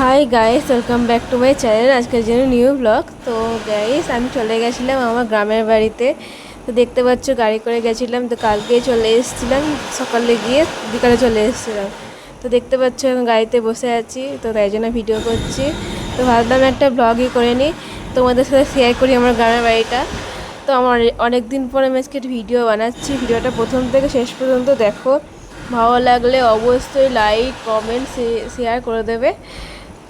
Hi guys welcome back to my channel আজকের জন্য new blog তো গাইস আমি চলে গেছিলাম আমার গ্রামের বাড়িতে। তো, দেখতে পাচ্ছ, গাড়ি করে গেছিলাম। তো, কালকে চলে এসেছিলাম। সকালে গিয়ে বিকালে চলে এসেছিলাম। তো, দেখতে পাচ্ছ এখন গাড়িতে বসে আছি। তো, তাই জন্য ভিডিও করছি। তো, ভাবলাম একটা ব্লগই করে নিই। তোমাদের সাথে শেয়ার করি আমার গ্রামের বাড়িটা। তো, আমার অনেক দিন পরে আমি আজকে ভিডিও বানাচ্ছি। ভিডিওটা প্রথম থেকে শেষ পর্যন্ত দেখো। ভালো লাগলে অবশ্যই লাইক কমেন্ট শেয়ার করে দেবে।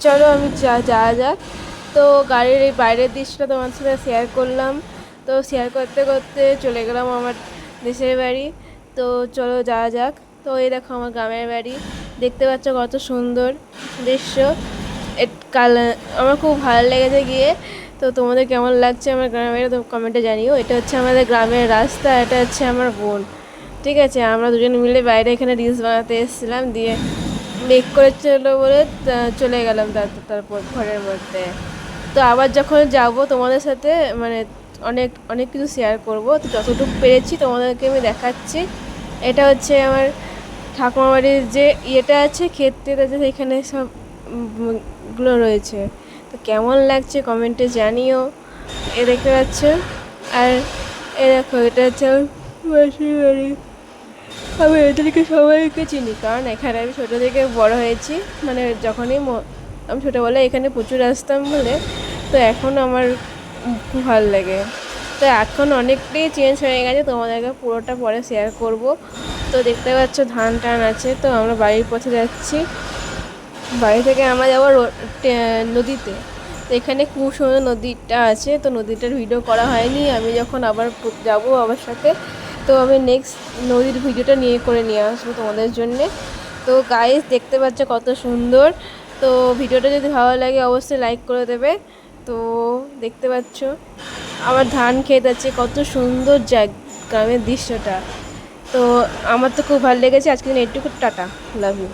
চলো আমি যা যা যাক। তো গাড়ির এই বাইরের দৃশ্যটা তোমার সাথে শেয়ার করলাম। তো শেয়ার করতে করতে চলে গেলাম আমার দেশের বাড়ি। তো চলো যাওয়া যাক। তো এই দেখো আমার গ্রামের বাড়ি। দেখতে পাচ্ছ কত সুন্দর দৃশ্য। কাল, আমার খুব ভালো লেগেছে গিয়ে। তো তোমাদের কেমন লাগছে আমার গ্রামের বাড়ি তো কমেন্টে জানিও। এটা হচ্ছে আমাদের গ্রামের রাস্তা, এটা হচ্ছে আমার বোন। ঠিক আছে, আমরা দুজন মিলে বাইরে এখানে রিলস বানাতে এসেছিলাম। দিয়ে মেক করে চলো বলে চলে গেলাম তার- তারপর ঘরের মধ্যে। তো আবার যখন যাব তোমাদের সাথে মানে অনেক অনেক কিছু শেয়ার করব, তো যতটুকু পেরেছি তোমাদেরকে আমি দেখাচ্ছি। এটা হচ্ছে আমার ঠাকুমা বাড়ির যে ইয়েটা আছে ক্ষেত্রে আছে সেখানে সবগুলো রয়েছে। তো কেমন লাগছে কমেন্টে জানিও। এ দেখতে পাচ্ছ? আর এ দেখো, এটা হচ্ছে আমার বাড়ি। আমি এদেরকে সবাইকে চিনি, কারণ এখানে আমি ছোটো থেকে বড় হয়েছি। মানে যখনই আমি ছোটোবেলায় এখানে প্রচুর আসতাম বলে, তো এখন আমার খুব ভালো লাগে। তো এখন অনেকটাই চেঞ্জ হয়ে গেছে, তোমাদেরকে পুরোটা পরে শেয়ার করব। তো দেখতে পাচ্ছ ধান টান আছে, তো আমরা বাড়ির পথে যাচ্ছি। বাড়ি থেকে আমরা যাব নদীতে। তো এখানে খুব নদীটা আছে, তো নদীটার ভিডিও করা হয়নি। আমি যখন আবার যাব আমার সাথে তো আমি নেক্সট নদীর ভিডিওটা নিয়ে করে নিয়ে আসব তোমাদের জন্যে। তো গাইস দেখতে পাচ্ছ কত সুন্দর। তো ভিডিওটা যদি ভালো লাগে, অবশ্যই লাইক করে দেবে। তো দেখতে পাচ্ছ আমার ধান ক্ষেত আছে কত সুন্দর জায়গা গ্রামের দৃশ্যটা। তো আমার তো খুব ভালো লেগেছে। আজকে দিন এটুকু, টাটা লাভ ইউ